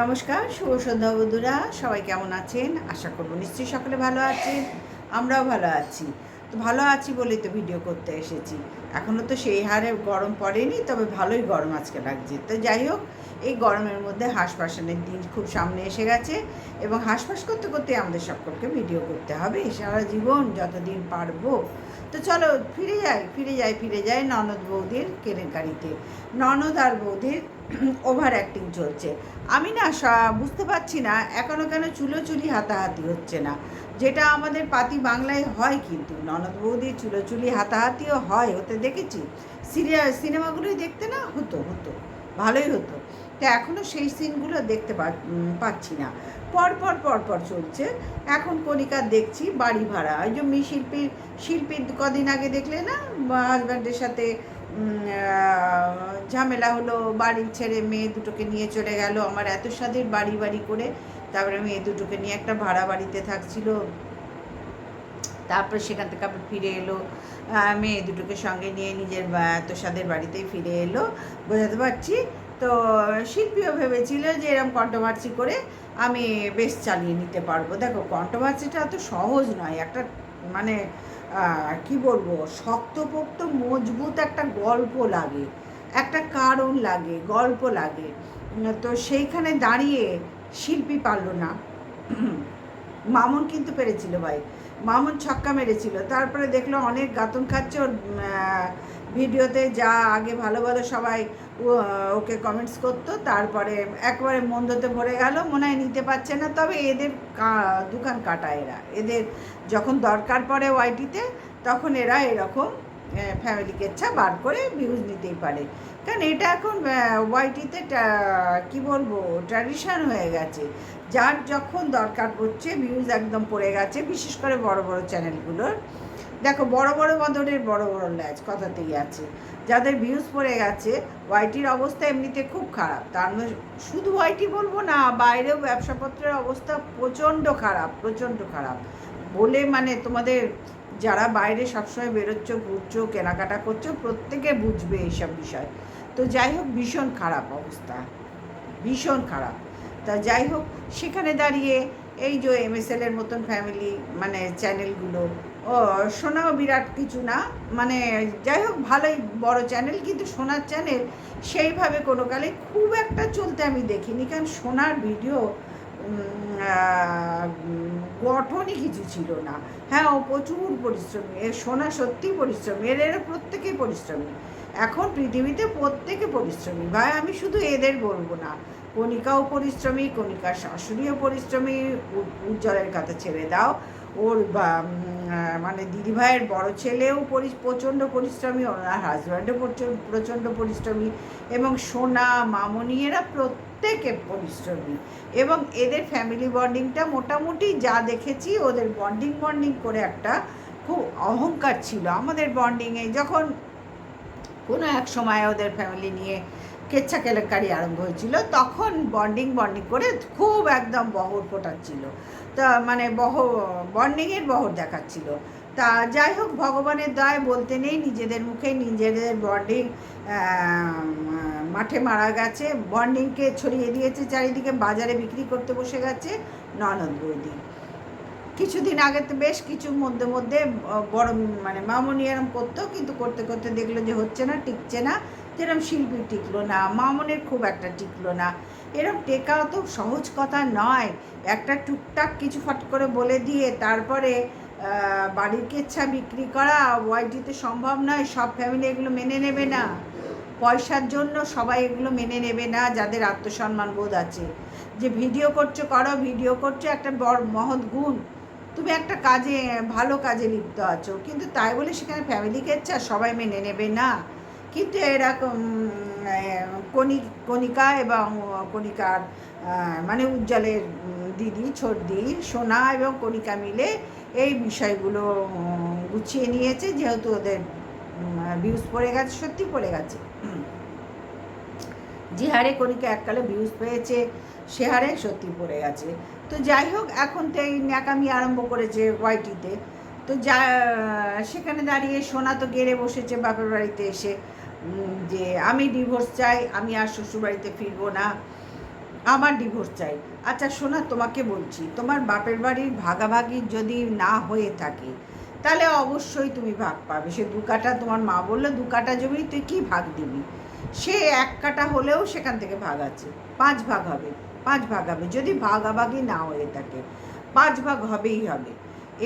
নমস্কার, শুভ সন্ধ্যা বন্ধুরা। সবাই কেমন আছেন? আশা করব নিশ্চয়ই সকলে ভালো আছেন। আমরাও ভালো আছি। তো ভালো আছি বলেই তো ভিডিও করতে এসেছি। এখনও তো সেই হারে গরম পড়েনি, তবে ভালোই গরম আজকে লাগছে। তো যাই হোক, এই গরমের মধ্যে হাঁসফাঁসানের দিন খুব সামনে এসে গেছে এবং হাঁসফাঁস করতে করতে আমাদের সকলকে ভিডিও করতে হবে। সারা জীবন যতদিন পারব। তো চলো, ফিরে যাই ফিরে যাই ফিরে যাই ননদ বৌদির কেলেঙ্কারিতে। ননদ আর বৌদির ওভার অ্যাক্টিং চলছে। আমি না বুঝতে পারছি না এখনও কেন চুলোচুলি হাতাহাতি হচ্ছে না? যেটা আমাদের পাতি বাংলায় হয় কিন্তু, ননদ বৌদি চুলোচুলি হাতাহাতিও হয় হতে দেখেছি? সিরিয়া, সিনেমাগুলোই দেখতে না? হতো হতো, ভালোই হতো। তো এখনও সেই সিনগুলো দেখতে পাচ্ছি না। পর পর পর পর চলছে। এখন কণিকা দেখছি, বাড়ি ভাড়া। ওই যে মি শিল্পীর শিল্পীর কদিন আগে দেখলে না হাজব্যান্ডের সাথে ঝামেলা হলো বাড়ি ছেড়ে মেয়ে দুটোকে নিয়ে চলে গেল। আমার এত স্বাদের বাড়ি বাড়ি করে। তারপরে মেয়ে দুটোকে নিয়ে একটা ভাড়া বাড়িতে থাকছিল। তারপরে সেখান থেকে আবার ফিরে এলো। মেয়ে দুটোকে সঙ্গে নিয়ে নিজের এত স্বাদের বাড়িতেই ফিরে এলো। বোঝাতে পারছি? তো শিল্পীও ভেবেছিল যে এরকম কন্ট্রোভার্সি করে আমি বেশ চালিয়ে নিতে পারব। দেখো, কন্ট্রোভার্সিটা এত সহজ নয়। একটা মানে কি বলব? শক্তপোক্ত, মজবুত একটা গল্প লাগে, একটা কারণ লাগে, গল্প লাগে। তো সেইখানে দাঁড়িয়ে শিল্পী পারল না। মামুন কিন্তু পেরেছিল ভাই। মামুন ছক্কা মেরেছিল। তারপরে দেখল অনেক গাতন খাচ্ছে ওর ভিডিওতে যা আগে ভালো ভালো সবাই ওকে কমেন্টস করতো। তারপরে একবারে মন্দতে ভরে গেল, মনে হয় নিতে পারছে না। তবে এদের দোকান কাটা এরা। এদের যখন দরকার পড়ে ওয়াইটিতে তখন এরা এরকম ফ্যামিলি কেচ্ছা বার করে ভিউজ নিতেই পারে। কারণ এটা এখন ওয়াইটিতে কি বলব ট্র্যাডিশন হয়ে গেছে। যার যখন দরকার পড়ছে ভিউজ একদম পড়ে গেছে, বিশেষ করে বড় বড় চ্যানেলগুলোর দেখো, বড় বড় বদরের বড় বড় ল্যাচ কথাতেই আছে। যাদের ভিউজ পড়ে গেছে, ওয়াইটির অবস্থা এমনিতে খুব খারাপ। তার মধ্যে শুধু ওয়াইটি বলব না, বাইরেও ব্যবসাপত্রের অবস্থা প্রচণ্ড খারাপ প্রচণ্ড খারাপ। বলে মানে তোমাদের, যারা বাইরে সবসময় বেরোচ্ছ, ঘুরছো, কেনাকাটা করছ, প্রত্যেকে বুঝবে এইসব বিষয়। তো যাই হোক ভীষণ খারাপ অবস্থা। ভীষণ খারাপ। তা যাই হোক সেখানে দাঁড়িয়ে এই যে এমএসএল এর মতন ফ্যামিলি মানে চ্যানেলগুলো ও সোনাও বিরাট কিছু না। মানে যাই হোক ভালোই বড় চ্যানেল কিন্তু সোনার চ্যানেল সেইভাবে কোনো কালে খুব একটা চলতে আমি দেখিনি। কারণ সোনার ভিডিও গঠনই কিছু ছিল না। হ্যাঁ ও প্রচুর পরিশ্রমী। এ সোনা সত্যি পরিশ্রমী। এর, এরা প্রত্যেকেই পরিশ্রমী। এখন পৃথিবীতে প্রত্যেকে পরিশ্রমী। ভাই, আমি শুধু এদের বলব না। কণিকাও পরিশ্রমী কণিকার শাশুড়িও পরিশ্রমী উজ্জ্বলের কাছে ছেড়ে দাও। ওর মানে দিদিভাইয়ের বড় ছেলেও পরি, প্রচণ্ড পরিশ্রমী ওনার হাজব্যান্ডও প্রচণ্ড পরিশ্রমী এবং সোনা, মামনি, এরা প্রত্যেকে পরিশ্রমী এবং এদের ফ্যামিলি বন্ডিংটা মোটামুটি যা দেখেছি, ওদের বন্ডিং বন্ডিং করে একটা খুব অহংকার ছিল আমাদের বন্ডিংয়ে যখন কোনো এক সময় ওদের ফ্যামিলি নিয়ে কেচ্ছা কেলেঙ্কারি আরম্ভ হয়েছিল। তখন বন্ডিং বন্ডিং করে খুব একদম বহর ফোটাচ্ছিল। তা মানে বহ বন্ডিংয়ের বহর দেখাচ্ছিল। তা যাই হোক, ভগবানের দয় বলতে নেই, নিজেদের মুখে নিজেদের বন্ডিং মাঠে মারা গেছে। বন্ডিংকে ছড়িয়ে দিয়েছে, চারিদিকে বাজারে বিক্রি করতে বসে গেছে, ননদ বৌদি। কিছুদিন আগে তো বেশ কিছু মধ্যে মধ্যে বড় মানে মামনি এরম করতো, কিন্তু করতে করতে দেখল যে হচ্ছে না, টিকছে না। যেরম শিল্পী টিকলো না, মামনের খুব একটা টিকলো না। এরম টেকা তো সহজ কথা নয়। একটা টুকটাক কিছু ফট করে বলে দিয়ে তারপরে বাড়ির কেচ্ছা বিক্রি করা, ওয়াইটিতে সম্ভব নয়, সব ফ্যামিলি এগুলো মেনে নেবে না। পয়সার জন্য সবাই এগুলো মেনে নেবে না, যাদের আত্মসম্মান বোধ আছে। যে ভিডিও করছ, করো, ভিডিও করছ, একটা বড় মহৎ গুণ। তুমি একটা কাজে, ভালো কাজে লিপ্ত আছো। কিন্তু তাই বলে সেখানে ফ্যামিলি কেচ্ছা সবাই মেনে নেবে না। কিন্তু এরকম কণিকা এবং কণিকার মানে উজ্জ্বলের দিদি ছোটদি সোনা এবং কণিকা মিলে এই বিষয়গুলো গুছিয়ে নিয়েছে। যেহেতু ওদের ভিউজ পড়ে গেছে, সত্যি পড়ে গেছে। যে হারে কণিকা এককালে ভিউজ পেয়েছে, সে হারে সত্যি পড়ে গেছে তো যাই হোক, এখন তো এই ন্যাকামি আরম্ভ করেছে ওয়াইটিতে তো। যা, সেখানে দাঁড়িয়ে সোনা তো গেড়ে বসেছে বাপের বাড়িতে এসে। যে আমি ডিভোর্স চাই, আমি আর শ্বশুরবাড়িতে ফিরবো না। আমার ডিভোর্স চাই। আচ্ছা শোনা তোমাকে বলছি, তোমার বাপের বাড়ির ভাগাভাগি যদি না হয়ে থাকে, তাহলে অবশ্যই তুমি ভাগ পাবে। সে দু কাটা তোমার মা বলল, দু কাটা জমি তুই কি ভাগ দিবি? সে এক কাটা হলেও সেখান থেকে ভাগ আছে। পাঁচ ভাগ হবে। পাঁচ ভাগ হবে। যদি ভাগাভাগি না হয়ে থাকে, পাঁচ ভাগ হবেই হবে।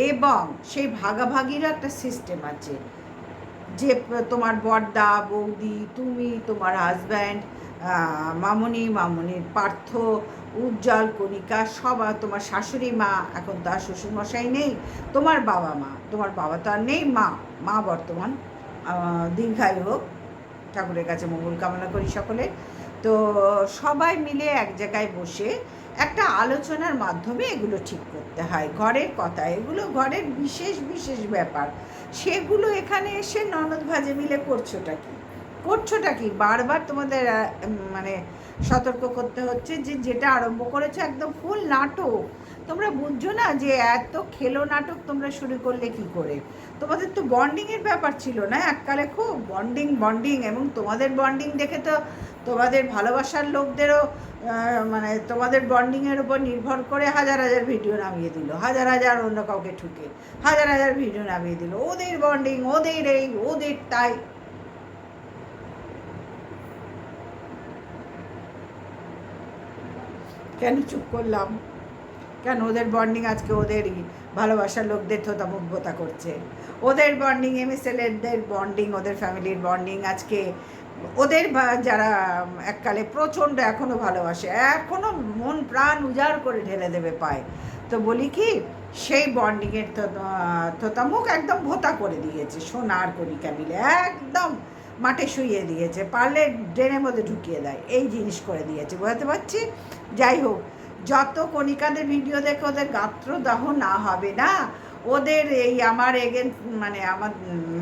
এবং সেই ভাগাভাগিরও একটা সিস্টেম আছে। যে তোমার বড়দা, বৌদি, তুমি, তোমার হাজব্যান্ড মামনি, মামনির পার্থ, উজ্জ্বল, কণিকা, সব তোমার শাশুড়ি মা, এখন তার শ্বশুরমশাই নেই, তোমার বাবা মা। তোমার বাবা তো আর নেই, মা। মা বর্তমান দীর্ঘায়ু হোক। ঠাকুরের কাছে মঙ্গল কামনা করি সকলে। তো সবাই মিলে এক জায়গায় বসে একটা আলোচনার মাধ্যমে এগুলো ঠিক করতে হয়। ঘরের কথা, এগুলো ঘরের বিশেষ বিশেষ ব্যাপার। সেগুলো এখানে এসে ননদ ভাজে মিলে করছোটা কি? করছোটা কি? বারবার তোমাদের মানে সতর্ক করতে হচ্ছে যে, যেটা আরম্ভ করেছ, একদম ফুল নাটক। তোমরা বুঝছ না যে এত খেলো নাটক তোমরা শুরু করলে কি করে? তোমাদের তো বন্ডিংয়ের ব্যাপার ছিল না? এককালে খুব বন্ডিং বন্ডিং এবং তোমাদের বন্ডিং দেখে তো তোমাদের ভালোবাসার লোকদেরও মানে তোমাদের বন্ডিংয়ের উপর নির্ভর করে হাজার হাজার ভিডিও নামিয়ে দিল, হাজার হাজার অন্য কাউকে ঠুকে, হাজার হাজার ভিডিও নামিয়ে দিল। ওদের বন্ডিং ওদের এই, ওদের তাই। কেন চুপ করলাম? কেন? ওদের বন্ডিং আজকে ওদেরই ভালোবাসার লোকদের থোতামুগ্ধতা করছে। ওদের বন্ডিং এম এস এমএসএলএরদের বন্ডিং ওদের ফ্যামিলির বন্ডিং আজকে ওদের যারা এককালে প্রচণ্ড এখনও ভালোবাসে এখনও মন প্রাণ উজাড় করে ঢেলে দেবে পায়। তো বলি কি, সেই বন্ডিংয়ের থোতামুখ একদম ভোতা করে দিয়েছে, সোনার কণিকা মিলে একদম মাঠে শুইয়ে দিয়েছে, পারলে ড্রেনের মধ্যে ঢুকিয়ে দেয়, এই জিনিস করে দিয়েছে। বোঝাতে পারছি? যাই হোক যত কণিকাদের ভিডিও দেখে ওদের গাত্রদাহ না হবে না? ওদের এই আমার এগেন মানে আমার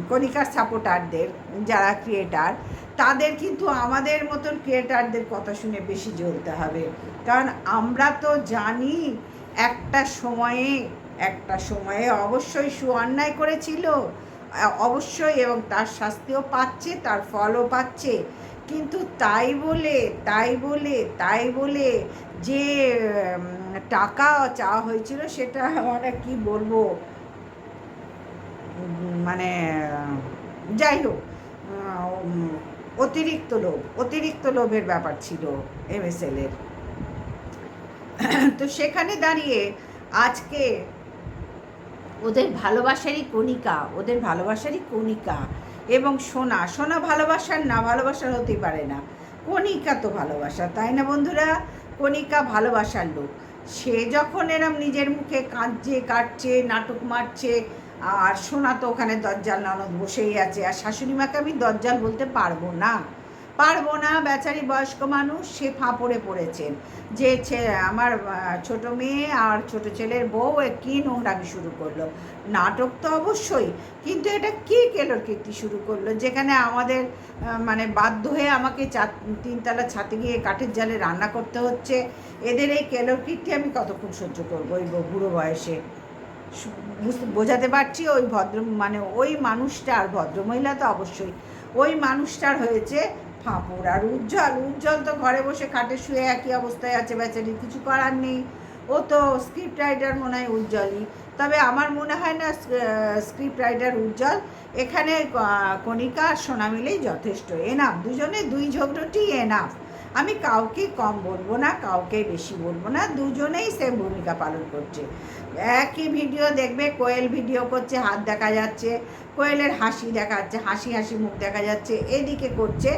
কণিকার সাপোর্টারদের যারা ক্রিয়েটার তাদের কিন্তু আমাদের মতন ক্রিয়েটারদের কথা শুনে বেশি জ্বলতে হবে। কারণ আমরা তো জানি একটা সময়ে একটা সময়ে অবশ্যই সু অন্যায় করেছিল, অবশ্যই এবং তার শাস্তিও পাচ্ছে, তার ফলও পাচ্ছে। কিন্তু তাই বলে তাই বলে তাই বলে যে টাকা চাওয়া হয়েছিল সেটা মানে কি বলব? মানে যাই হোক অতিরিক্ত লোভ, অতিরিক্ত লোভের ব্যাপার ছিল এম এমএসএল এর। তো সেখানে দাঁড়িয়ে আজকে ওদের ভালোবাসারই কণিকা, ওদের ভালোবাসারই কণিকা এবং সোনা সোনা ভালোবাসার না, ভালোবাসার হতেই পারে না। কণিকা তো ভালোবাসা, তাই না বন্ধুরা? কণিকা ভালোবাসার লোক। সে যখন এরম নিজের মুখে কাঁদছে, কাটছে, নাটক মারছে, আর সোনা তো ওখানে দজ্জাল ননদ বসেই আছে, আর শাশুড়ি মাকে আমি দজ্জাল বলতে পারব না। পারব না, বেচারি বয়স্ক মানুষ, সে ফাঁপড়ে পড়েছেন যে আমার ছোট মেয়ে আর ছোট ছেলের বউ কী নোংরামি শুরু করল? নাটক তো অবশ্যই, কিন্তু এটা কী কেলোর কীর্তি শুরু করল? যেখানে আমাদের মানে বাধ্য হয়ে আমাকে চার তিনতলা ছাতে গিয়ে কাঠের জালে রান্না করতে হচ্ছে, এদের এই কেলোর কীর্তি আমি কতক্ষণ সহ্য করব ওই বুড়ো বয়সে? বোঝাতে পারছি ওই ভদ্র মানে ওই মানুষটার ভদ্রমহিলা তো অবশ্যই। ওই মানুষটার হয়েছে ফাঁপড় আর উজ্জ্বল উজ্জ্বল তো ঘরে বসে খাটে শুয়ে একই অবস্থায় আছে বেচারি, কিছু করার নেই। ও তো স্ক্রিপ্ট রাইটার মনে হয় উজ্জ্বলই। তবে আমার মনে হয় না স্ক্রিপ্ট রাইটার উজ্জ্বল, এখানে কণিকা আর সোনা মিলেই যথেষ্ট। এনাফ দুজনে দুই ঝগড়টি এনাফ আমি কাউকে কম বলব না, কাউকে বেশি বলব না, দুজনেই সেম ভূমিকা পালন করছে। একই ভিডিও দেখবে, কোয়েল ভিডিও করছে, হাত দেখা যাচ্ছে, কোয়েলের হাসি দেখা যাচ্ছে, হাসি হাসি মুখ দেখা যাচ্ছে, এদিকে করছে।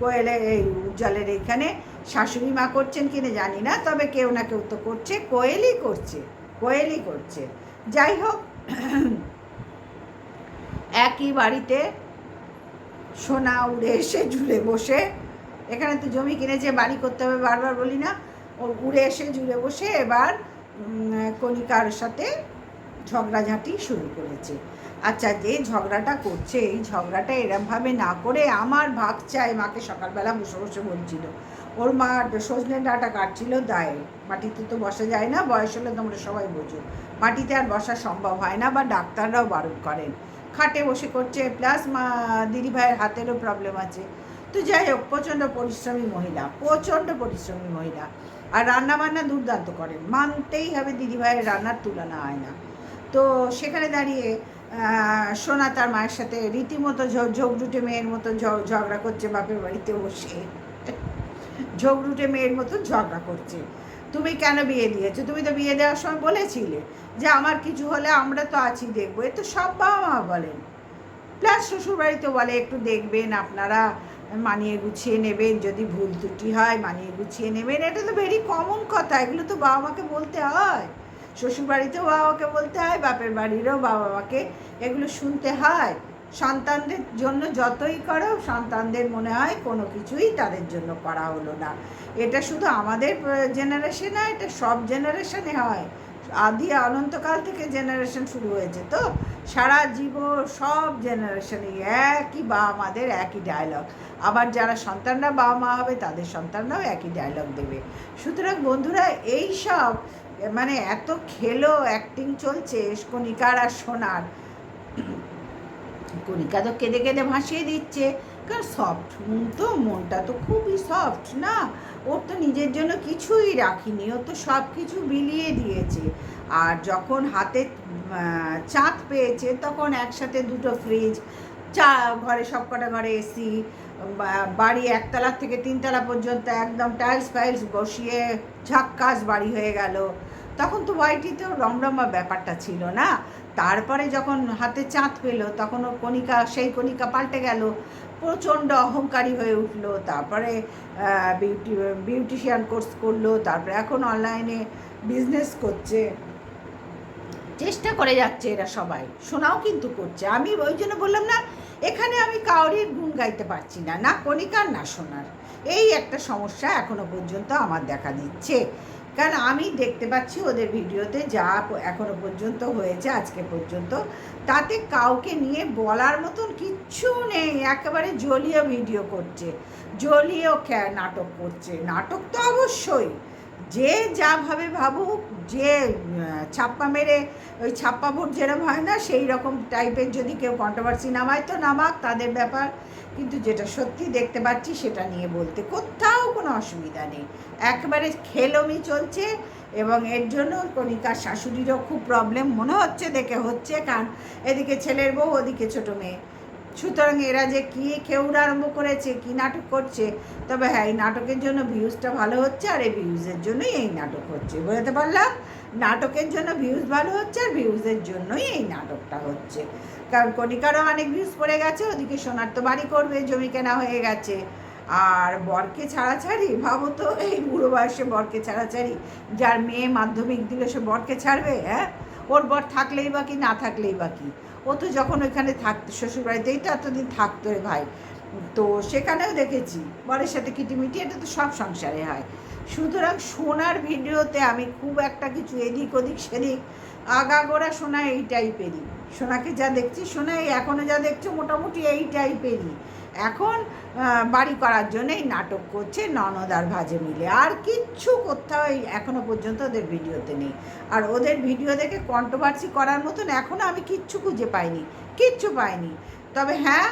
কোয়েলের এই উজ্জ্বলের এইখানে শাশুড়ি মা করছেন কিনা জানি না, তবে কেউ না কেউ তো করছে, কোয়েলই করছে কোয়েলই করছে। যাই হোক, একই বাড়িতে সোনা উড়ে এসে ঝুলে বসে, এখানে তো জমি কিনেছে, বাড়ি করতে হবে, বারবার বলি না, ও উড়ে এসে ঝুলে বসে এবার কণিকার সাথে ঝগড়াঝাঁটি শুরু করেছে। আচ্ছা যে ঝগড়াটা করছে, এই ঝগড়াটা এরমভাবে না করে আমার ভাগ চাই, মাকে সকালবেলা বসে বসে বলছিল। ওর মা সজনে ডাঁটা কাটছিল দায়ে। মাটিতে তো বসা যায় না, বয়স হলে তোমরা সবাই বোঝো। মাটিতে আর বসা সম্ভব হয় না বা ডাক্তাররাও বারণ করেন। খাটে বসে করছে, প্লাস মা দিদিভাইয়ের হাতেরও প্রবলেম আছে। তো যাই হোক, প্রচণ্ড পরিশ্রমী মহিলা, প্রচণ্ড পরিশ্রমী মহিলা। আর রান্না বান্না দুর্দান্ত করেন। মানতেই হবে দিদিভাইয়ের রান্নার তুলনা হয় না। তো সেখানে দাঁড়িয়ে সোনা তার মায়ের সাথে রীতিমতো ঝগড়ুটে মেয়ের মতো ঝগড়া করছে, বাপের বাড়িতে বসে। ঝগড়ুটে মেয়ের মতো ঝগড়া করছে। তুমি কেন বিয়ে দিয়েছ? তুমি তো বিয়ে দেওয়ার সময় বলেছিলে যে আমার কিছু হলে আমরা তো আছি, দেখব। এ তো সব বাবা মা বলেন। প্লাস শ্বশুরবাড়িতে বলে, একটু দেখবেন, আপনারা মানিয়ে গুছিয়ে নেবেন। যদি ভুল ত্রুটি হয়, মানিয়ে গুছিয়ে নেবেন। এটা তো ভেরি কমন কথা। এগুলো তো বাবা মাকে বলতে হয়। শ্বশুরবাড়িতেও বাবা মাকে বলতে হয়, বাপের বাড়িরও বাবা মাকে এগুলো শুনতে হয়। সন্তানদের জন্য যতই করো, সন্তানদের মনে হয় কোনো কিছুই তাদের জন্য করা হলো না। এটা শুধু আমাদের জেনারেশনে এটা সব জেনারেশনে হয়। আদি অনন্তকাল থেকে জেনারেশন শুরু হয়েছে তো। সারা জীবন সব জেনারেশনে একই বাবা মাদের একই ডায়লগ আবার যারা সন্তানরা বাবা মা হবে, তাদের সন্তানরাও একই ডায়লগ দেবে। সুতরাং বন্ধুরা, এই সব মানে এত খেলো অ্যাক্টিং চলছে, কণিকার আর সোনার। কণিকা তো কেঁদে কেঁদে ভাসিয়ে দিচ্ছে। কারণ সফট তো মনটা তো খুবই সফট না? ওর তো নিজের জন্য কিছুই রাখিনি, ও তো সব কিছু বিলিয়ে দিয়েছে। আর যখন হাতে চাঁদ পেয়েছে, তখন একসাথে দুটো ফ্রিজ চা, ঘরে সব কটা ঘরে এসি বাড়ি একতলা থেকে তিনতলা পর্যন্ত একদম টাইলস ফাইলস বসিয়ে ঝাক্কাস বাড়ি হয়ে গেল। তখন তো ওয়াইটিতেও রমরমা ব্যাপারটা ছিল না। তারপরে যখন হাতে চাঁদ পেল, তখন ওর কণিকা, সেই কণিকা পাল্টে গেল। প্রচণ্ড অহংকারী হয়ে উঠল। তারপরে বিউটি বিউটিশিয়ান কোর্স করল। তারপরে এখন অনলাইনে বিজনেস করছে। চেষ্টা করে যাচ্ছে এরা সবাই। শোনাও কিন্তু করছে। আমি ওই জন্য বললাম না এখানে আমি কাউরির গুণ গাইতে পারছি না না কণিকার, না শোনার এই একটা সমস্যা এখনও পর্যন্ত আমার দেখা দিচ্ছে। কারণ আমি দেখতে পাচ্ছি ওদের ভিডিওতে যা প- এখনও পর্যন্ত হয়েছে, আজকে পর্যন্ত, তাতে কাউকে নিয়ে বলার মতন কিচ্ছু নেই। একেবারে জলীয় ভিডিও করছে, জলীয় নাটক করছে। নাটক তো অবশ্যই। যে যা ভাবে ভাবুক, যে ছাপ্পা মেরে ওই ছাপ্পা ভোট যেরকম হয় না, সেই রকম টাইপের যদি কেউ কন্ট্রোভার্সি নামায় তো নামাক, তাদের ব্যাপার। কিন্তু যেটা সত্যি দেখতে পাচ্ছি সেটা নিয়ে বলতে কোথাও কোনো অসুবিধা নেই। একবারে খেলমি চলছে এবং এর জন্য কণিকার শাশুড়িরও খুব প্রবলেম মনে হচ্ছে দেখে হচ্ছে, কারণ এদিকে ছেলের বউ, ওদিকে ছোটো মেয়ে। সুতরাং এরা যে কী কেউরা আরম্ভ করেছে, কী নাটক করছে, তবে হ্যাঁ এই নাটকের জন্য ভিউজটা ভালো হচ্ছে আর এই ভিউজের জন্যই এই নাটক হচ্ছে। বুঝতে পারলাম? নাটকের জন্য ভিউজ ভালো হচ্ছে আর ভিউজের জন্যই এই নাটকটা হচ্ছে। কারণ কণিকারও অনেক ভিউজ পড়ে গেছে, ওদিকে সোনার তো বাড়ি করবে, জমি কেনা হয়ে গেছে। আর বরকে ছাড়াছাড়ি, ভাবো তো, এই বুড়ো বয়সে বরকে ছাড়াছাড়ি, যার মেয়ে মাধ্যমিক দিলে সে বরকে ছাড়বে হ্যাঁ? ওর বর থাকলেই বা কি, না থাকলেই বা কি? ও তো যখন ওইখানে থাকতো শ্বশুরবাড়িতেই তো এতদিন থাকতো রে ভাই। তো সেখানেও দেখেছি, বরের সাথে কিটিমিটি, এটা তো সব সংসারে হয়। সুতরাং সোনার ভিডিওতে আমি খুব একটা কিছু এদিক ওদিক, সেদিক আগাগোড়া সোনা এই টাইপেরই সোনাকে যা দেখছি সোনা এখনও যা দেখছ, মোটামুটি এই টাইপেরই এখন বাড়ি করার জন্য এই নাটক করছে ননদ আর ভাজে মিলে। আর কিচ্ছু কোথাও এই এখনও পর্যন্ত ওদের ভিডিওতে নেই। আর ওদের ভিডিও দেখে কন্ট্রোভার্সি করার মতন এখনও আমি কিচ্ছু খুঁজে পাইনি, কিচ্ছু পাইনি। তবে হ্যাঁ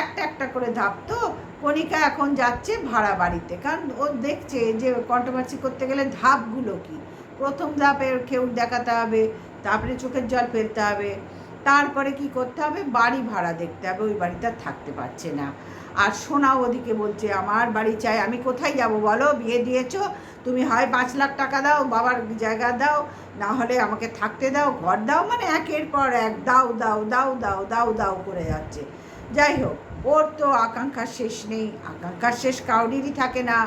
একটা একটা করে ধাপ তো কণিকা এখন যাচ্ছে ভাড়া বাড়িতে। কারণ ও দেখছে যে কন্ট্রোভার্সি করতে গেলে ধাপগুলো কি? প্রথম ধাপের কেউ দেখাতে হবে, তারপরে চোখের জল ফেলতে হবে। তারপরে কি করতে হবে? বাড়ি ভাড়া দেখতে হবে, ওই আর থাকতে পারছে না। আর সোনা ওদিকে বলছে, আমার বাড়ি চাই, আমি কোথায় যাব বলো? বিয়ে দিয়েছ? তুমি হয় পাঁচ লাখ টাকা দাও, বাবার জায়গা দাও, না হলে আমাকে থাকতে দাও, ঘর দাও। মানে একের পর এক, দাও দাও দাও দাও দাও দাও করে যাচ্ছে। যাই হোক, ওর তো আকাঙ্ক্ষার শেষ নেই। আকাঙ্ক্ষার শেষ কাউরিরই থাকে না।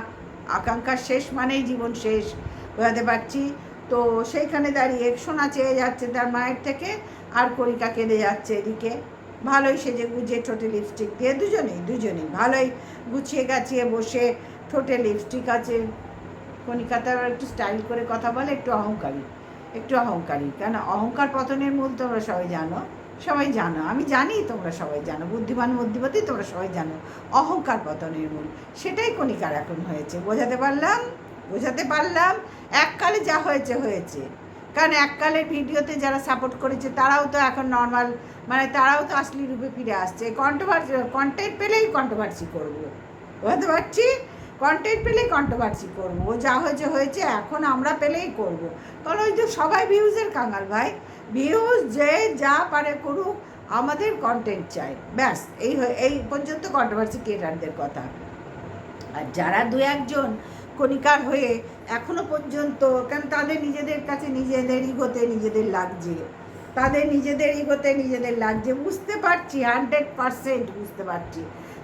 আকাঙ্ক্ষার শেষ মানেই জীবন শেষ। বোঝাতে পারছি? তো সেইখানে দাঁড়িয়ে সোনা চেয়ে যাচ্ছে তার মায়ের থেকে। আর কণিকা কেঁদে যাচ্ছে এদিকে। ভালোই সেজে গুজিয়ে ঠোঁটে লিপস্টিক দিয়ে, দুজনেই দুজনেই ভালোই গুছিয়ে গাছিয়ে বসে ঠোঁটে লিপস্টিক আছে। কণিকা তার একটু স্টাইল করে কথা বলে, একটু অহংকারী একটু অহংকারী। কেন? অহংকার পতনের মূল তোমরা সবাই জানো সবাই জানো। আমি জানি তোমরা সবাই জানো, বুদ্ধিমান বুদ্ধিমতী তোমরা সবাই জানো, অহংকার পতনের মূল। সেটাই কণিকার এখন হয়েছে। বোঝাতে পারলাম? বোঝাতে পারলাম? এককালে যা হয়েছে হয়েছে। কারণ এককালের ভিডিওতে যারা সাপোর্ট করেছে, তারাও তো এখন নর্মাল মানে তারাও তো আসলি রূপে ফিরে আসছে। কন্ট্রোভার্সি কন্টেন্ট পেলেই কন্ট্রোভার্সি করব। বুঝতে পারছি? কন্টেন্ট পেলেই কন্ট্রোভার্সি করব। যা হয়েছে হয়েছে, এখন আমরা পেলেই করব। কারণ ওই যে সবাই ভিউজের কাঙাল ভাই। ভিউজ যে যা পারে করুক, আমাদের কন্টেন্ট চাই। ব্যাস, এই এই পর্যন্ত কন্ট্রোভার্সি ক্রিয়েটারদের কথা। আর যারা দু একজন কণিকার হয়ে এখনও পর্যন্ত কেন তাদের নিজেদের কাছে নিজেদের ইগোতে নিজেদের লাগছে। তাদের নিজেদের ইগোতে নিজেদের লাগছে। বুঝতে পারছি হান্ড্রেড পারসেন্ট বুঝতে পারছি।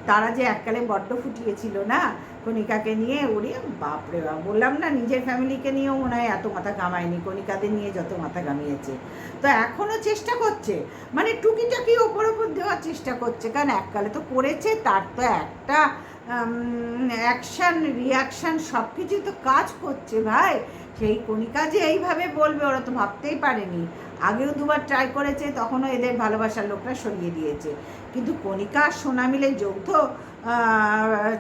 তারা যে এককালে বড্ড ফুটিয়েছিল না কণিকাকে নিয়ে? ওরে বাপরে বাপ, বললাম না নিজের ফ্যামিলিকে নিয়েও মনে হয় এত মাথা কামায়নি কণিকাদের নিয়ে যত মাথা কামিয়েছে তো এখনও চেষ্টা করছে। মানে টুকিটাকি ওপর ওপর দেওয়ার চেষ্টা করছে। কারণ এককালে তো করেছে, তার তো একটা অ্যাকশান রিয়াকশান সব কিছুই তো কাজ করছে ভাই। সেই কণিকা যে এইভাবে বলবে, ওরা তো ভাবতেই পারেনি। আগেও দুবার ট্রাই করেছে, তখনও এদের ভালোবাসার লোকরা সরিয়ে দিয়েছে। কিন্তু কণিকা সোনা মিলে যৌথ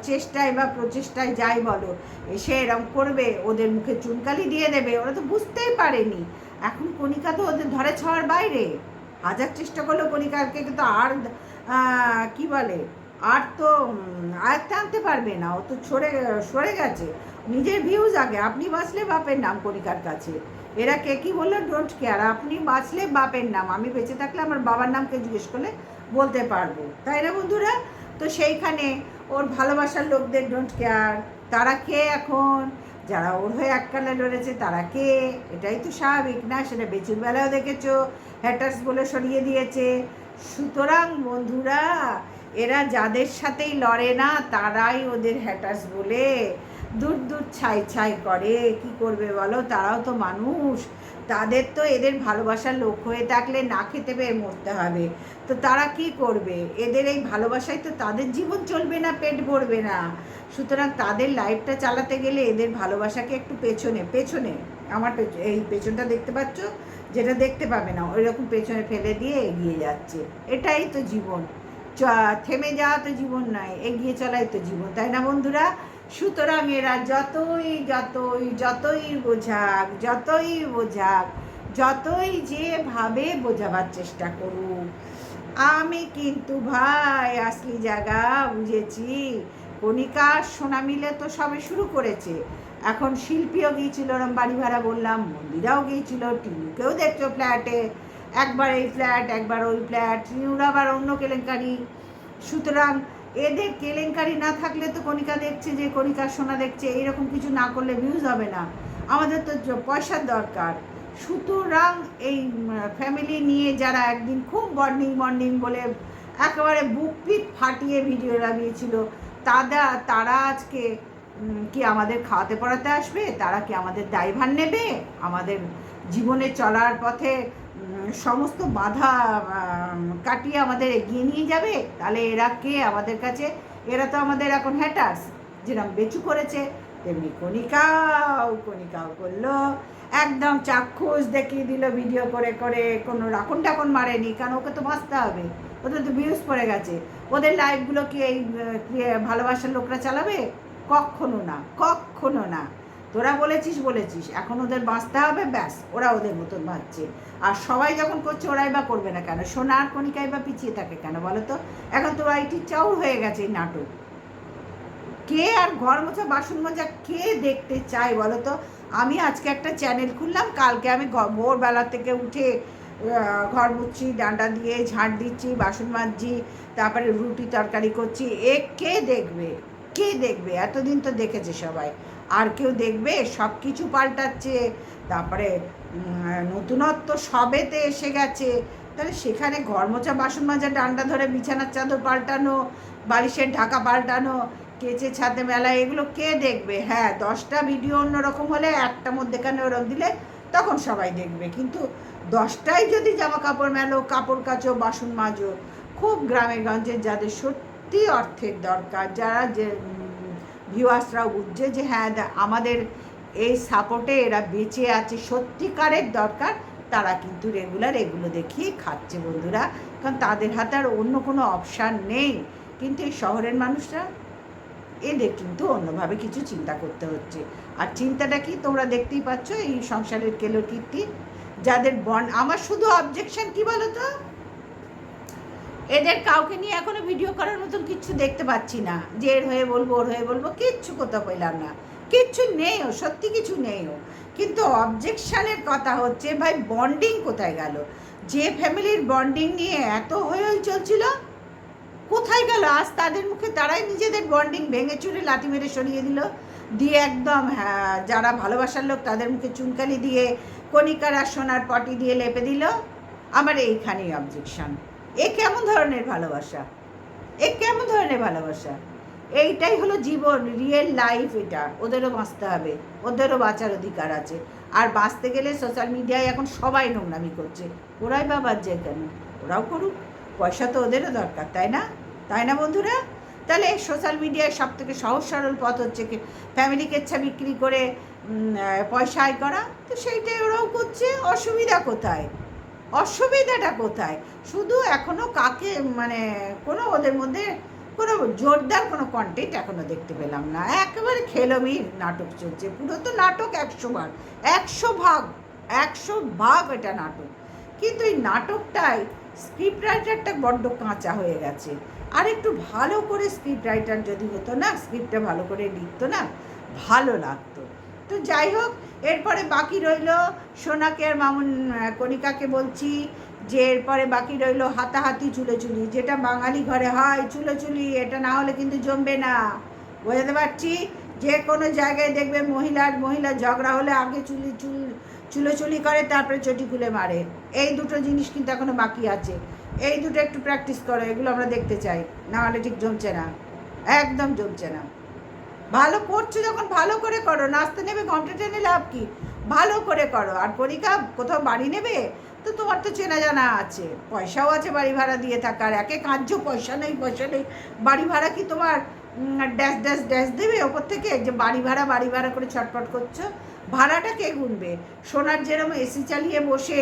চেষ্টায় বা প্রচেষ্টায় যাই বলো, এসে এরম করবে, ওদের মুখে চুনকালি দিয়ে দেবে, ওরা তো বুঝতেই পারেনি। এখন কণিকা তো ওদের ধরে ছাওয়ার বাইরে। হাজার চেষ্টা করলেও কণিকাকে, কিন্তু আর কি বলে? আর তো আয়ত্তে আনতে পারবে না, ও তো সরে সরে গেছে। নিজের ভিউজ আগে, আপনি বাঁচলে বাপের নাম কণিকার কাছে। এরা কে কী বলল ডোন্ট কেয়ার আপনি বাঁচলে বাপের নাম। আমি বেঁচে থাকলে আমার বাবার নামকে জিজ্ঞেস করলে বলতে পারব। তাই না বন্ধুরা? তো সেইখানে ওর ভালোবাসার লোকদের ডোন্ট কেয়ার তারা কে এখন? যারা ওর হয়ে এককালে লড়েছে, তারা কে? এটাই তো স্বাভাবিক, না? সেটা বেচুর বেলাও দেখেছ হ্যাটার্স বলে সরিয়ে দিয়েছে। সুতরাং বন্ধুরা এরা যাদের সাথেই লড়ে না, তারাই ওদের হ্যাটাস বলে দূর দূর ছাই ছাই করে। কি করবে বলো? তারাও তো মানুষ। তাদের তো এদের ভালোবাসার লোক হয়ে থাকলে না খেতে পেয়ে মরতে হবে। তো তারা কি করবে? এদের এই ভালোবাসায় তো তাদের জীবন চলবে না, পেট ভরবে না। সুতরাং তাদের লাইফটা চালাতে গেলে এদের ভালোবাসাকে একটু পেছনে পেছনে, আমার এই পেছনটা দেখতে পাচ্ছ? যেটা দেখতে পাবে না ওই রকম পেছনে ফেলে দিয়ে এগিয়ে যাচ্ছে। এটাই তো জীবন। থেমে যাওয়া তো জীবন নয়, এগিয়ে চলাই তো জীবন, তাই না বন্ধুরা? সুতরাং এরা যতই যতই যতই বোঝাক যতই বোঝাক, যতই যেভাবে বোঝাবার চেষ্টা করুক। আমি কিন্তু ভাই আসলি জায়গা, বুঝেছি? কণিকা সোনা মিলে তো সবে শুরু করেছে। এখন শিল্পীও গিয়েছিল, ওরম বাড়ি ভাড়া বললাম, মন্দিরাও গিয়েছিল টিনুকেও দেখছ ফ্ল্যাটে। একবার এই ফ্ল্যাট, একবার ওই ফ্ল্যাট টিনুর আবার অন্য কেলেঙ্কারি। সুতরাং এদের কেলেঙ্কারি না থাকলে তো কণিকা দেখছে যে, কণিকা সোনা দেখছে, এইরকম কিছু না করলে ভিউজ হবে না। আমাদের তো পয়সার দরকার। সুতরাং এই ফ্যামিলি নিয়ে যারা একদিন খুব মর্নিং মর্নিং বলে একেবারে বুক পিট ফাটিয়ে ভিডিও লাগিয়েছিল তারা তারা আজকে কি আমাদের খাওয়াতে পড়াতে আসবে? তারা কি আমাদের দায়ভার নেবে? আমাদের জীবনে চলার পথে সমস্ত বাধা কাটিয়ে আমাদের এগিয়ে নিয়ে যাবে। তাহলে এরা কে? আমাদের কাছে? এরা তো আমাদের এখন হ্যাটার্স যেরকম বেচু করেছে, তেমনি কণিকাও কণিকাও করল। একদম চাক্ষুষ দেখিয়ে দিল ভিডিও করে করে, কোনো রাখন টাখন মারেনি। কারণ ওকে তো বাঁচতে হবে। ওদের তো ভিউজ পড়ে গেছে। ওদের লাইফগুলো কি এই ভালোবাসার লোকরা চালাবে? কখনো না কখনো না। তোরা বলেছিস বলেছিস। এখন ওদের বাঁচতে হবে, ব্যাস, ওরা ওদের মতন বাঁচছে। আর সবাই যখন করছে, ওরাই বা করবে না কেন? সোনা আর কণিকাই বা পিছিয়ে থাকে কেন বলো তো? এখন তো আইটি চাউর হয়ে গেছে এই নাটক। কে আর ঘর মোছা, বাসন মাজা কে দেখতে চায় বলো তো? আমি আজকে একটা চ্যানেল খুললাম, কালকে আমি ভোরবেলা থেকে উঠে ঘর মুছছি ডান্ডা দিয়ে ঝাঁট দিচ্ছি, বাসন মাজছি, তারপরে রুটি তরকারি করছি। এ কে দেখবে? কে দেখবে? এতদিন তো দেখেছে সবাই। আর কেউ দেখবে সব কিছু পাল্টাচ্ছে, তারপরে নতুনত্ব সবেতে এসে গেছে। তাহলে সেখানে ঘর মোছা বাসন মাজা, ডান্ডা ধরে বিছানার চাদর পাল্টানো, বালিশের ঢাকা পাল্টানো কেচে ছাদে মেলা, এগুলো কে দেখবে? হ্যাঁ দশটা ভিডিও অন্যরকম হলে একটা মধ্যেখানে ওরম দিলে তখন সবাই দেখবে। কিন্তু দশটাই যদি জামা কাপড় মেলো, কাপড় কাচো, বাসন মাজো, খুব গ্রামে গঞ্জে যাদের সত্যি অর্থের দরকার, যারা যে ভিউয়ার্সরাও বুঝছে যে হ্যাঁ আমাদের এই সাপোর্টে এরা বেঁচে আছে। সত্যিকারের দরকার, তারা কিন্তু রেগুলার এগুলো দেখিয়ে খাচ্ছে বন্ধুরা। কারণ তাদের হাতে আর অন্য কোনো অপশান নেই। কিন্তু এই শহরের মানুষরা, এদের কিন্তু অন্যভাবে কিছু চিন্তা করতে হচ্ছে। আর চিন্তাটা কি? তোমরা দেখতেই পাচ্ছ এই সংসারের কেলো কীর্তি। যাদের বন, আমার শুধু অবজেকশন কি বলো তো এদের কাউকে নিয়ে এখনও ভিডিও করার মতন কিচ্ছু দেখতে পাচ্ছি না। যে এর হয়ে বলব, ওর হয়ে বলব, কিচ্ছু কোথাও পেলাম না। কিচ্ছু নেই ও, সত্যি কিছু নেই ও। কিন্তু অবজেকশানের কথা হচ্ছে, ভাই বন্ডিং কোথায় গেল? যে ফ্যামিলির বন্ডিং নিয়ে এত হয়ে চলছিল, কোথায় গেল? আজ তাদের মুখে তারাই নিজেদের বন্ডিং ভেঙে চুরে লাথি মেরে সরিয়ে দিল। দিয়ে একদম হ্যাঁ যারা ভালোবাসার লোক তাদের মুখে চুনকালি দিয়ে, কণিকার সোনার পটি দিয়ে লেপে দিল। আমার এইখানেই অবজেকশন এ কেমন ধরনের ভালোবাসা? এ কেমন ধরনের ভালোবাসা? এইটাই হলো জীবন রিয়েল লাইফ এটা। ওদেরও বাঁচতে হবে, ওদেরও বাঁচার অধিকার আছে। আর বাঁচতে গেলে সোশ্যাল মিডিয়ায় এখন সবাই নোংরামি করছে। ওরাই বা বাজছে কেন? ওরাও করুক। পয়সা তো ওদেরও দরকার, তাই না? তাই না বন্ধুরা? তাহলে সোশ্যাল মিডিয়ায় সব থেকে সহজ সরল পথ হচ্ছে কি ফ্যামিলি কেচ্ছা বিক্রি করে পয়সা আয় করা। তো সেইটাই ওরাও করছে, অসুবিধা কোথায়? অসুবিধাটা কোথায়? শুধু এখনও কাকে মানে কোনো ওদের মধ্যে কোনো জোরদার কোনো কন্টেন্ট এখনও দেখতে পেলাম না। একেবারে খেলমির নাটক চলছে, পুরো তো নাটক একশো ভাগ একশো ভাগ একশো ভাগ এটা নাটক। কিন্তু এই নাটকটাই স্ক্রিপ্ট রাইটারটা বড্ড কাঁচা হয়ে গেছে। আর একটু ভালো করে স্ক্রিপ্ট রাইটার যদি হতো না স্ক্রিপ্টটা ভালো করে লিখতো না, ভালো লাগতো। তো যাই হোক এরপরে বাকি রইল সোনাকে আর মামুন কণিকাকে বলছি যে এরপরে বাকি রইল হাতাহাতি চুলোচুলি, যেটা বাঙালি ঘরে হয় চুলোচুলি, এটা না হলে কিন্তু জমবে না। বোঝাতে পারছি? যে কোনো জায়গায় দেখবে মহিলার, মহিলা ঝগড়া হলে আগে চুলি, চুল, চুলোচুলি করে, তারপরে চটি খুলে মারে। এই দুটো জিনিস কিন্তু এখনও বাকি আছে। এই দুটো একটু প্র্যাকটিস করো, এগুলো আমরা দেখতে চাই। না হলে ঠিক জমছে না। একদম জমছে না। ভালো করছ যখন ভালো করে করো, নাচতে নেবে, ঘণ্টা টেনে লাভ কি? ভালো করে করো। আর পরীক্ষা কোথাও বাড়ি নেবে? তো তোমার তো চেনা জানা আছে। পয়সাও আছে বাড়ি ভাড়া দিয়ে থাকার। একে কার্য পয়সা নেই পয়সা নেই। বাড়ি ভাড়া কি তোমার ড্যাশ ড্যাশ ড্যাশ দেবে ওপর থেকে? যে বাড়ি ভাড়া বাড়ি ভাড়া করে ছটফট করছ? ভাড়াটা কে গুনবে? সোনার যেরকম এসি চালিয়ে বসে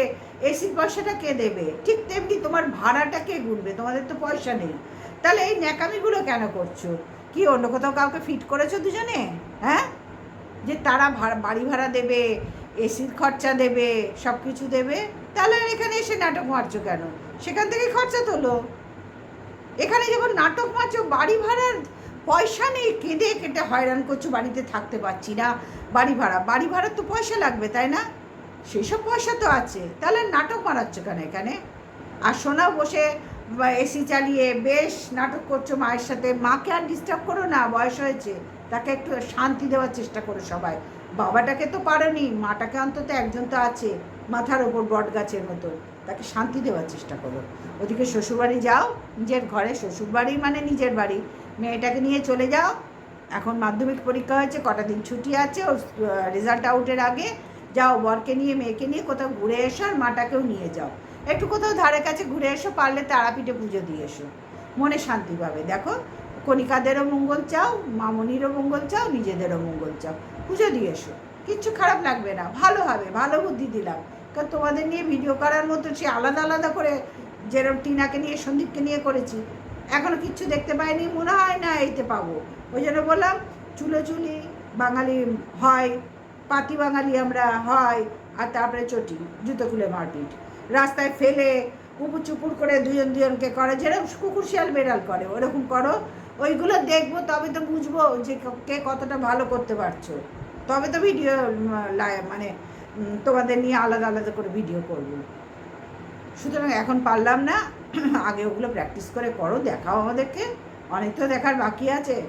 এসির পয়সাটা কে দেবে? ঠিক তেমনি তোমার ভাড়াটা কে গুনবে? তোমাদের তো পয়সা নেই। তাহলে এই ন্যাকামিগুলো কেন করছ? কি অন্য কোথাও কাউকে ফিট করেছ দুজনে? হ্যাঁ? যে তারা ভাড়া, বাড়ি ভাড়া দেবে এসির খরচা দেবে সব কিছু দেবে, তাহলে আর এখানে এসে নাটক মারছো কেন? সেখান থেকে খরচা তোলো। এখানে যখন নাটক মারছো, বাড়ি ভাড়ার পয়সা নেই, কেঁদে কেটে হয়রান করছ, বাড়িতে থাকতে পারছি না, বাড়ি ভাড়া। বাড়ি ভাড়ার তো পয়সা লাগবে, তাই না? সেসব পয়সা তো আছে। তাহলে নাটক মারাচ্ছ কেন এখানে? আর সোনা বসে এসি চালিয়ে বেশ নাটক করছ মায়ের সাথে। মাকে আর ডিস্টার্ব করো না, বয়স হয়েছে। তাকে একটু শান্তি দেওয়ার চেষ্টা করো সবাই। বাবাটাকে তো পারোনি, মাটাকে অন্তত একজন তো আছে, মাথার ওপর বট গাছের মতো। তাকে শান্তি দেওয়ার চেষ্টা করো। ওদিকে শ্বশুরবাড়ি যাও, নিজের ঘরে, শ্বশুরবাড়ি মানে নিজের বাড়ি। মেয়েটাকে নিয়ে চলে যাও। এখন মাধ্যমিক পরীক্ষা হয়েছে, কটা দিন ছুটি আছে, ওর রেজাল্ট আউটের আগে। যাও বরকে নিয়ে, মেয়েকে নিয়ে কোথাও ঘুরে এসো আর মাটাকেও নিয়ে যাও। একটু কোথাও ধারে কাছে ঘুরে এসো, পারলে তারাপীঠে পুজো দিয়ে এসো। মনে শান্তি পাবে। দেখো, কণিকাদেরও মঙ্গল চাও, মামনিরও মঙ্গল চাও, নিজেদেরও মঙ্গল চাও। পুজো দিয়ে এসো। কিচ্ছু খারাপ লাগবে না। ভালো হবে, ভালো বুদ্ধি দিলাম। কারণ তোমাদের নিয়ে ভিডিও করার মতো সে আলাদা আলাদা করে যেরকম টিনাকে নিয়ে, সন্দীপকে নিয়ে করেছি এখনও কিচ্ছু দেখতে পাইনি, মনে হয় না এইতে পাবো। ওই জন্য বললাম, চুলো চুলি বাঙালি হয়, পাতি বাঙালি আমরা হয়, আর তারপরে চটি, জুতো খুলে মারপিট। রাস্তায় ফেলে কুকুর চুপুর করে দুজন দুজনকে করে, যেরকম কুকুর শিয়াল বেড়াল করে, ওরকম করো। ওইগুলো দেখব, তবে তো বুঝব যে কে কতটা ভালো করতে পারছ। তবে তো ভিডিও মানে তোমাদের নিয়ে আলাদা আলাদা করে ভিডিও করব। সুতরাং এখন পারলাম না, আগে ওগুলো প্র্যাকটিস করে করো, দেখাও আমাদেরকে। অনেক তো দেখার বাকি আছে।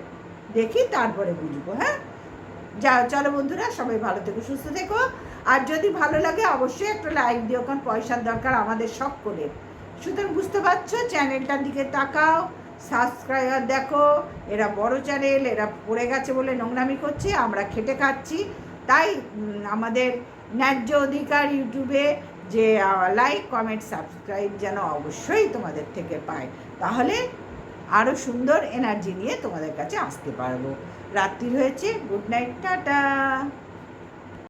দেখি তারপরে বুঝব হ্যাঁ? যা, চলো বন্ধুরা, সবাই ভালো থেকো, সুস্থ থেকো। আর যদি ভালো লাগে অবশ্যই একটা লাইক দিও, কারণ পয়সার দরকার আমাদের সব করে সুতরাং বুঝতে পারছ, চ্যানেলটার দিকে তাকাও, সাবস্ক্রাইবার দেখো, এরা বড় চ্যানেল, এরা পড়ে গেছে বলে নোংরামি করছে, আমরা খেটে খাচ্ছি। তাই আমাদের ন্যায্য অধিকার ইউটিউবে যে লাইক কমেন্ট সাবস্ক্রাইব যেন অবশ্যই তোমাদের থেকে পায়। তাহলে আরও সুন্দর এনার্জি নিয়ে তোমাদের কাছে আসতে পারব। রাত্রি হয়েছে গুড নাইট টাটা!